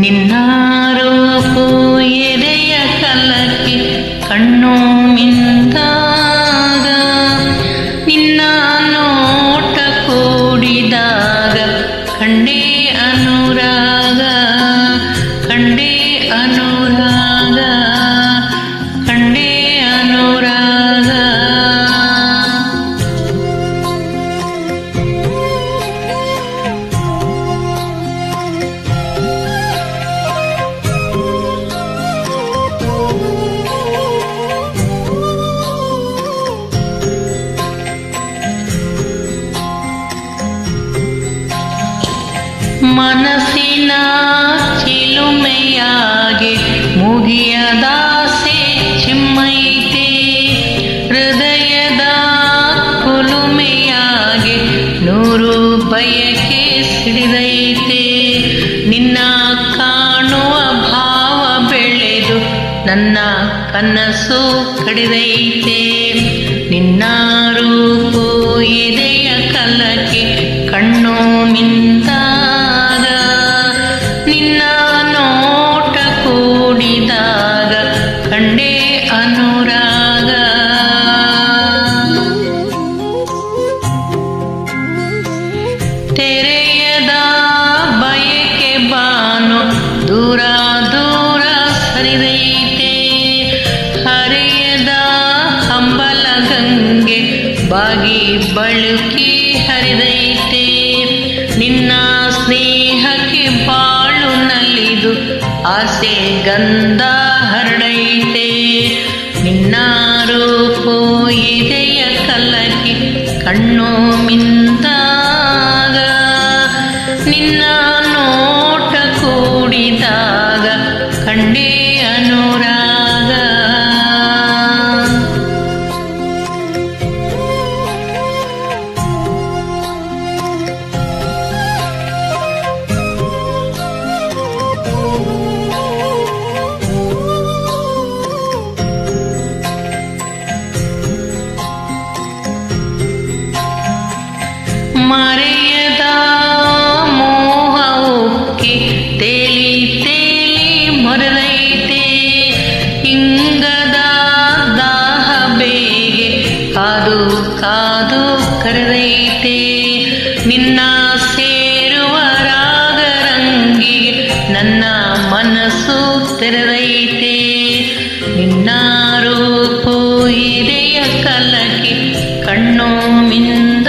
ನಿನ್ನ ರೂಪು ಎದೆಯ ಕಲಕ್ಕೆ ಕಣ್ಣು ಮಿಂದಾಗ ಮನಸ್ಸಿನ ಚಿಲುಮೆಯಾಗಿ ಮುಗಿಯದಾಸೆ ಚಿಮ್ಮೈತೆ. ಹೃದಯದ ಕುಲುಮೆಯಾಗಿ ನೂರು ಬಯಕೆ ಸಿಡಿದೈತೆ. ನಿನ್ನ ಕಾಣುವ ಭಾವ ಬೆಳೆದು ನನ್ನ ಕನಸು ಕಡಿದೈತೆ. ನಿನ್ನ ರೂಪು ಎದೆಯ ಕಲ್ಲಕ್ಕೆ ಕಣ್ಣು ಮಿಂದಾಗ ಕಂಡೇ ಅನುರಾಗ. ತೆರೆಯದ ಬಯಕೆ ಬಾನು ದೂರ ದೂರ ಸರಿದೈತೆ ಹರಿಯದ ಹಂಬಲ ಗಂಗೆ ಬಾಗಿ ಬಳುಕಿ ಹರಿದೈತೆ. ನಿನ್ನ ಸ್ನೇಹಕ್ಕೆ ಬಾಳು ನಲಿದು ಆಸೆ ಗಂಧ ಹರಡೈತೆ ನಿನ್ನ ರೂಪು ಎದೆಯ ಕಲಕಿ ಕಣ್ಣು ಮಿಂದಾಗ ನಿನ್ನ ನೋಟ ಕೂಡಿದಾಗ ಕಂಡೇ ಅನುರಾಗ ಮರೆಯದ ಮೋಹ ಉಕ್ಕಿ ತೇಲಿ ತೇಲಿ ಮರದೈತೆ. ಇಂಗದ ದಾಹ ಬೇಗೆ ಕಾದು ಕಾದು ಕರೆದೈತೆ. ನಿನ್ನ ಸೇರುವ ರಾಗರಂಗಿಗೆ ನನ್ನ ಮನಸ್ಸು ತೆರೆದೈತೆ. ನಿನ್ನ ರೂಪು ಇದೆಯ ಕಲಕಿ ಕಣ್ಣು ಮಿಂದ